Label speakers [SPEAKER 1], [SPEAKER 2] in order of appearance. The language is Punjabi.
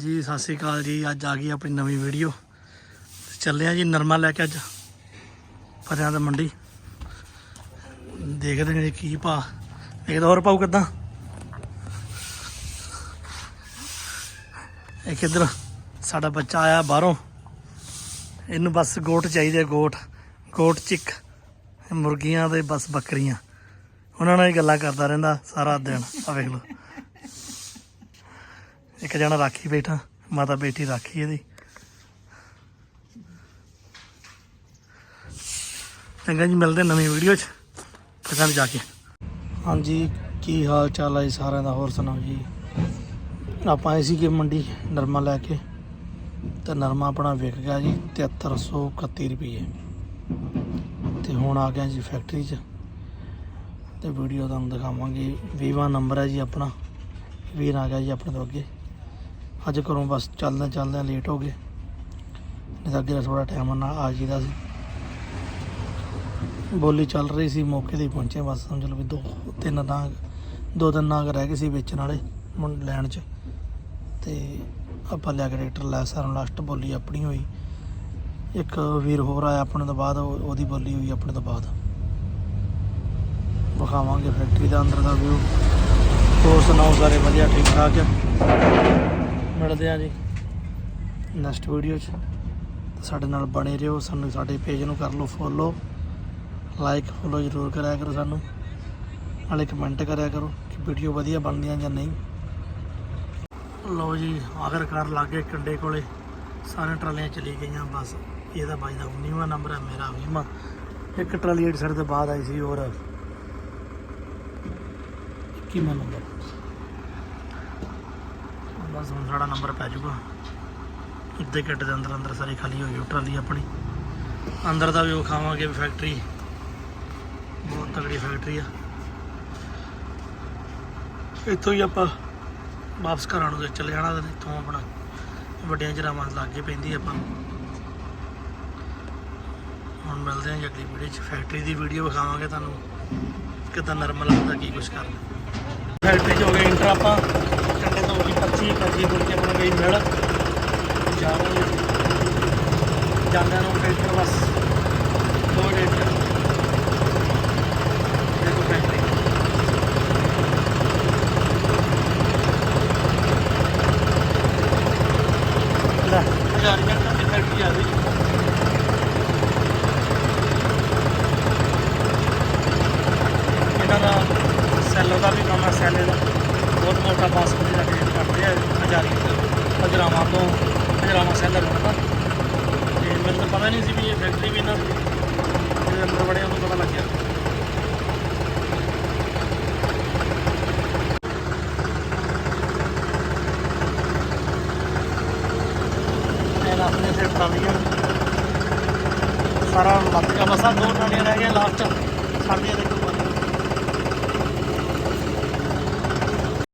[SPEAKER 1] ਜੀ, ਸਤਿ ਸ੍ਰੀ ਅਕਾਲ ਜੀ। ਅੱਜ ਆ ਗਈ ਆਪਣੀ ਨਵੀਂ ਵੀਡੀਓ। ਚੱਲੇ ਆ ਜੀ ਨਰਮਾ ਲੈ ਕੇ ਅੱਜ। ਫਰਿਆਂ ਦਾ ਮੰਡੀ। ਦੇਖਦੇ ਨੇ ਜੀ ਕੀ ਭਾ। ਇੱਕ ਹੋਰ ਪਾਉ ਕਿਦਾਂ? ਇਹ ਕਿੱਧਰ ਸਾਡਾ ਬੱਚਾ ਆਇਆ ਬਾਹਰੋਂ। ਇਹਨੂੰ ਬਸ ਗੋਟ ਚਾਹੀਦੇ ਗੋਟ। Goat chick. ਮੁਰਗੀਆਂ ਦੇ ਬਸ ਬੱਕਰੀਆਂ। ਉਹਨਾਂ ਨਾਲ ਹੀ ਗੱਲਾਂ ਕਰਦਾ ਰਹਿੰਦਾ ਸਾਰਾ ਦਿਨ। ਆ ਵੇਖ ਲਓ। ਇੱਕ ਜਣਾ ਰਾਖੀ ਬੈਠਾ, ਮਾਤਾ ਬੇਟੀ ਰਾਖੀ ਇਹਦੀ। ਚੰਗਾ ਜੀ, ਮਿਲਦੇ ਨਵੀਂ ਵੀਡੀਓ 'ਚ ਪਸੰਦ ਜਾ ਕੇ। ਹਾਂਜੀ, ਕੀ ਹਾਲ ਚਾਲ ਹੈ ਜੀ ਸਾਰਿਆਂ ਦਾ, ਹੋਰ ਸੁਣਾਓ ਜੀ? ਆਪਾਂ ਆਏ ਸੀਗੇ ਮੰਡੀ, ਨਰਮਾ ਲੈ ਕੇ। ਤੇ ਨਰਮਾ ਆਪਣਾ ਵਿਕ ਗਿਆ ਜੀ 7331 ਰੁਪਏ ਤੇ ਹੁਣ ਆ ਗਿਆ ਜੀ ਫੈਕਟਰੀ 'ਚ। ਤੇ ਵੀਡੀਓ ਤੁਹਾਨੂੰ ਦਿਖਾਵਾਂਗੇ। ਵੀਵਾ ਨੰਬਰ ਹੈ ਜੀ ਆਪਣਾ। ਵੀਰ ਆ ਗਿਆ ਜੀ ਆਪਣੇ ਤੋਂ ਅੱਗੇ। ਅੱਜ ਘਰੋਂ ਬਸ ਚੱਲਦੇ ਚੱਲਦੇ ਲੇਟ ਹੋ ਗਏ। ਨਹੀਂ ਤਾਂ ਅੱਗੇ ਥੋੜਾ ਟਾਈਮ ਨਾਲ ਆ ਜੀਦਾ ਸੀ। ਬੋਲੀ ਚੱਲ ਰਹੀ ਸੀ, ਮੌਕੇ ਤੇ ਹੀ ਪਹੁੰਚੇ ਬਸ, ਸਮਝ ਲਓ ਵੀ ਦੋ, ਤਿੰਨ ਨਾਗ ਦੋ ਤਿੰਨ ਨਾਗ ਰਹਿ ਗਏ ਸੀ ਵੇਚਣ ਵਾਲੇ ਲੈਣ 'ਚ। ਤੇ ਆਪਾਂ ਲਿਆ ਕੇ ਟਰੈਕਟਰ ਲੈ ਸਾਰਿਆਂ ਲਾਸਟ ਬੋਲੀ ਆਪਣੀ ਹੋਈ। ਇੱਕ ਵੀਰ ਹੋਰ ਆਇਆ ਆਪਣੇ ਤੋਂ ਬਾਅਦ, ਉਹ- ਉਹਦੀ ਬੋਲੀ ਹੋਈ ਆਪਣੇ ਤੋਂ ਬਾਅਦ। ਵਿਖਾਵਾਂਗੇ ਫੈਕਟਰੀ ਦਾ ਅੰਦਰ ਦਾ ਵਿਊ ਹੋਰ ਸੁਣਾਓ ਸਾਰੇ ਵਧੀਆ ਠੀਕ ਠਾਕ ਮਿਲਦੇ ਆ ਜੀ। ਨੈਕਸਟ ਵੀਡੀਓ 'ਚ ਸਾਡੇ ਨਾਲ ਬਣੇ ਰਹੋ ਸਾਨੂੰ ਸਾਡੇ ਪੇਜ ਨੂੰ ਕਰ ਲਓ ਫੋਲੋ ਲਾਈਕ ਫੋਲੋ ਜ਼ਰੂਰ ਕਰਿਆ ਕਰੋ ਸਾਨੂੰ ਨਾਲੇ ਕਮੈਂਟ ਕਰਿਆ ਕਰੋ ਕਿ ਵੀਡੀਓ ਵਧੀਆ ਬਣਦੀਆਂ ਜਾਂ ਨਹੀਂ। ਲਓ ਜੀ ਆਖਰਕਾਰ ਲਾਗੇ ਕੰਡੇ ਕੋਲੇ ਸਾਰੇ ਟਰਾਲੀਆਂ ਚਲੀ ਗਈਆਂ ਬਸ ਇਹਦਾ ਬਾਈ ਦਾ 19ਵਾਂ ਨੰਬਰ ਹੈ ਮੇਰਾ 20ਵਾਂ ਇੱਕ ਟਰਾਲੀ ਜਿਹੜੀ ਸਾਡੇ ਤੋਂ ਬਾਅਦ ਆਈ ਸੀ ਹੋਰ। 21ਵਾਂ ਨੰਬਰ ਬਸ ਹੁਣ ਸਾਡਾ ਨੰਬਰ ਪੈ ਜਾਊਗਾ। ਅੱਧੇ ਘੰਟੇ ਦੇ ਅੰਦਰ ਅੰਦਰ ਸਾਰੀ ਖਾਲੀ ਹੋ ਗਈ ਟਰਾਲੀ ਆਪਣੀ। ਅੰਦਰ ਦਾ ਵੀ ਉਹ ਖਾਵਾਂਗੇ ਫੈਕਟਰੀ ਬਹੁਤ ਤਗੜੀ ਫੈਕਟਰੀ ਆ। ਇੱਥੋਂ ਹੀ ਆਪਾਂ ਵਾਪਸ ਘਰਾਂ ਨੂੰ ਚਲੇ ਜਾਣਾ ਤੇ ਇੱਥੋਂ ਆਪਣਾ ਵੱਡੀਆਂ ਜਰਾਵਾਂ ਲਾਗੇ ਪੈਂਦੀ ਆਪਾਂ। ਨੂੰ। ਹੁਣ ਮਿਲਦੇ ਹਾਂ ਜੀ ਅਗਲੀ ਵੀਡੀਓ 'ਚ। ਫੈਕਟਰੀ ਦੀ ਵੀਡੀਓ ਵਿਖਾਵਾਂਗੇ ਤੁਹਾਨੂੰ। ਕਿਦਾਂ ਨਰਮਲ ਲੱਗਦਾ, ਕੀ ਕੁਝ ਕਰਦਾ ਫੈਕਟਰੀ 'ਚ ਹੋ ਗਏ ਇੰਟਰ ਆਪਾਂ ਕੰਡੇ ਤੋਂ ਉਹੀ 25 25 ਬੁਲ ਮਿਲ। ਜਾ ਜਾਂਦਿਆਂ ਨੂੰ ਟਰੈਕਟਰ ਬਸ ਦੋ ਟਰੈਕਟਰ ਦੇਖੋ ਫੈਕਟਰੀ ਲੈ, ਹਜ਼ਾਰੀਆਂ ਦੀ ਫੈਕਟਰੀ ਆ ਗਈ ਇਹਨਾਂ ਦਾ ਸੈਲੋ ਦਾ ਵੀ ਕੰਮ ਹੈ ਸੈਲੇ ਦਾ ਬਹੁਤ ਮੋਟਾ ਬਾਸਮਤੀ ਦਾ ਰੇਟ ਕਰਦੇ ਆ ਹਜ਼ਾਰੀ ਹਜਰਾਵਾਂ ਤੋਂ ਹਜਰਾਵਾਂ ਸੈਲਰ ਬਣਦਾ ਤੇ ਮੈਨੂੰ ਤਾਂ ਪਤਾ ਨਹੀਂ ਸੀ ਵੀ ਇਹ ਫੈਕਟਰੀ ਵੀ ਇਹਨਾਂ ਦੀ ਇਹਦੇ ਅੰਦਰ ਬੜਿਆਂ ਨੂੰ ਪਤਾ ਲੱਗਿਆ ਇਹ ਆਪਣੇ ਸੇ ਟਰਾਲੀਆਂ ਸਾਰਾ ਲੱਗ ਗਿਆ ਬਸ ਆਹ ਦੋ ਟਰਾਲੀਆਂ ਰਹਿ ਗਈਆਂ ਲਾਸਟ ਸਾਡੀਆਂ ਦੇਖੋ